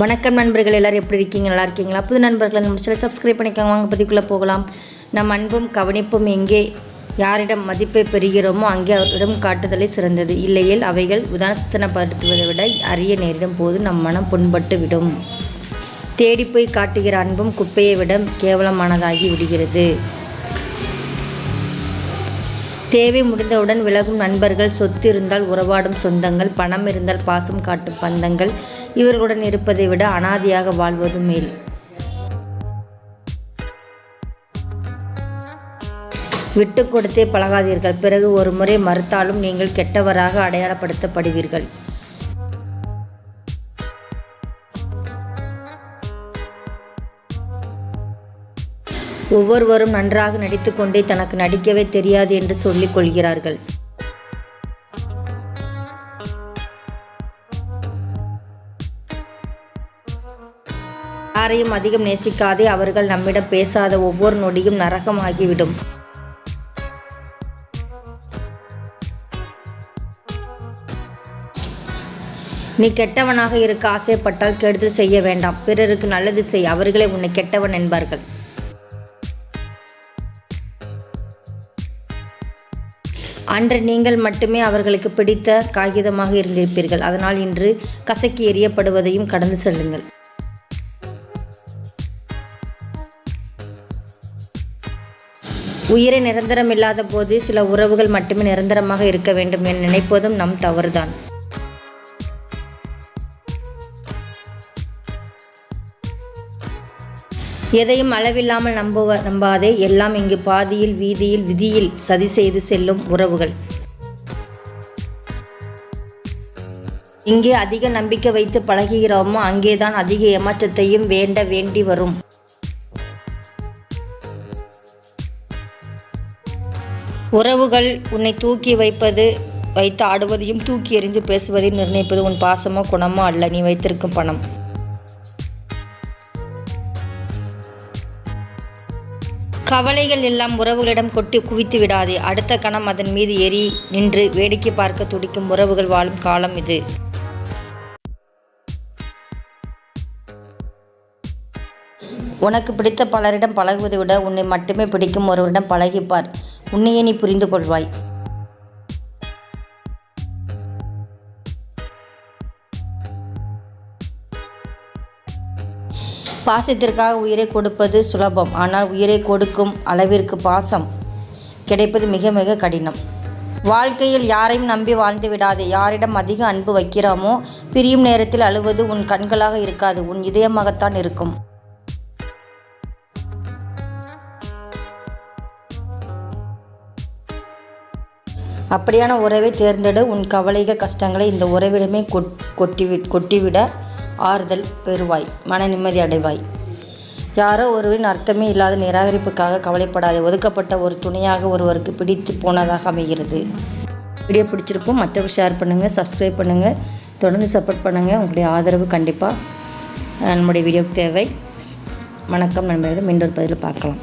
வணக்கம் நண்பர்கள் எல்லோரும் எப்படி இருக்கீங்க? நல்லா இருக்கீங்களா? புது நண்பர்களை நம்ம சில சப்ஸ்கிரைப் பண்ணிக்கோங்க. வாங்க பதிக்குள்ளே போகலாம். நம் அன்பும் கவனிப்பும் எங்கே யாரிடம் மதிப்பை பெறுகிறோமோ அங்கே அவரிடம் காட்டுதலே சிறந்தது. இல்லையேல் அவைகள் உதாசனப்படுத்துவதை விட அறிய நேரிடும் போது நம் மனம் புண்பட்டு விடும் தேடி போய் காட்டுகிற அன்பும் குப்பையை விட கேவலமானதாகி விடுகிறது. தேவை முடிந்தவுடன் விலகும் நண்பர்கள் சொத்து இருந்தால் உறவாடும் சொந்தங்கள் பணம் இருந்தால் பாசம் காட்டும் பந்தங்கள் இவர்களுடன் இருப்பதை விட அனாதையாக வாழ்வது மேல். விட்டு கொடுத்தே பழகாதீர்கள். பிறகு ஒரு முறை மறுத்தாலும் நீங்கள் கெட்டவராக அடையாளப்படுத்தப்படுவீர்கள். ஒவ்வொருவரும் நன்றாக நடித்துக்கொண்டே தனக்கு நடிக்கவே தெரியாது என்று சொல்லிக் கொள்கிறார்கள். யாரையும் அதிகம் நேசிக்காதே அவர்கள் நம்மிடம் பேசாத ஒவ்வொரு நொடியும் நரகமாகிவிடும். நீ கெட்டவனாக இருக்க ஆசைப்பட்டால் கெடுதல் செய்ய வேண்டாம். பிறருக்கு நல்லது செய். அவர்களே உன்னை கெட்டவன் என்பார்கள். அன்று நீங்கள் மட்டுமே அவர்களுக்கு பிடித்த காகிதமாக இருந்திருப்பீர்கள். அதனால் இன்று கசக்கி எறியப்படுவதையும் கடந்து செல்லுங்கள். உயிரை நிரந்தரம் இல்லாத போது சில உறவுகள் மட்டுமே நிரந்தரமாக இருக்க வேண்டும் என நினைப்பதும் நம் தவறுதான். எதையும் அளவில்லாமல் நம்புவ நம்பாதே எல்லாம் இங்கு பாதியில் வீதியில் விதியில் சதி செய்து செல்லும் உறவுகள். இங்கே அதிக நம்பிக்கை வைத்து பழகுகிறோமோ அங்கேதான் அதிக ஏமாற்றத்தையும் வேண்ட வேண்டி வரும். உறவுகள் உன்னை தூக்கி வைப்பது வைத்து ஆடுவதையும் தூக்கி எறிந்து பேசுவதையும் நிர்ணயிப்பது உன் பாசமோ குணமோ அல்ல. நீ வைத்திருக்கும் பணம். கவலைகள் எல்லாம் உறவுகளிடம் கொட்டி குவித்து விடாதே. அடுத்த கணம் அதன் மீது எரி நின்று வேடிக்கை பார்க்க துடிக்கும் உறவுகள் வாழும் காலம் இது. உனக்கு பிடித்த பலரிடம் பழகுவதை விட உன்னை மட்டுமே பிடிக்கும் ஒருவரிடம் பழகிப்பார். உன்னையே நீ புரிந்து கொள்வாய். பாசத்திற்காக உயிரை கொடுப்பது சுலபம். ஆனால் உயிரை கொடுக்கும் அளவிற்கு பாசம் கிடைப்பது மிக மிக கடினம். வாழ்க்கையில் யாரையும் நம்பி வாழ்ந்து விடாதே. யாரிடம் அதிக அன்பு வைக்கிறோமோ பிரியும் நேரத்தில் அழுவது உன் கண்களாக இருக்காது. உன் இதயமாகத்தான் இருக்கும். அப்படியான உறவை தேர்ந்தெடு. உன் கவலைக கஷ்டங்களை இந்த உறவிடமே கொட்டிவி கொட்டிவிட ஆறுதல் பெறுவாய். மன நிம்மதி அடைவாய். யாரோ ஒருவரின் அர்த்தமே இல்லாத நிராகரிப்புக்காக கவலைப்படாது. ஒதுக்கப்பட்ட ஒரு துணையாக ஒருவருக்கு பிடித்து போனதாக அமைகிறது. வீடியோ பிடிச்சிருக்கும் மற்றவங்க ஷேர் பண்ணுங்கள் சப்ஸ்கிரைப் பண்ணுங்கள் தொடர்ந்து சப்போர்ட் பண்ணுங்கள் உங்களுடைய ஆதரவு கண்டிப்பாக நம்முடைய வீடியோக்கு தேவை. வணக்கம் நண்பர்கள் மீண்டும் பதில் பார்க்கலாம்.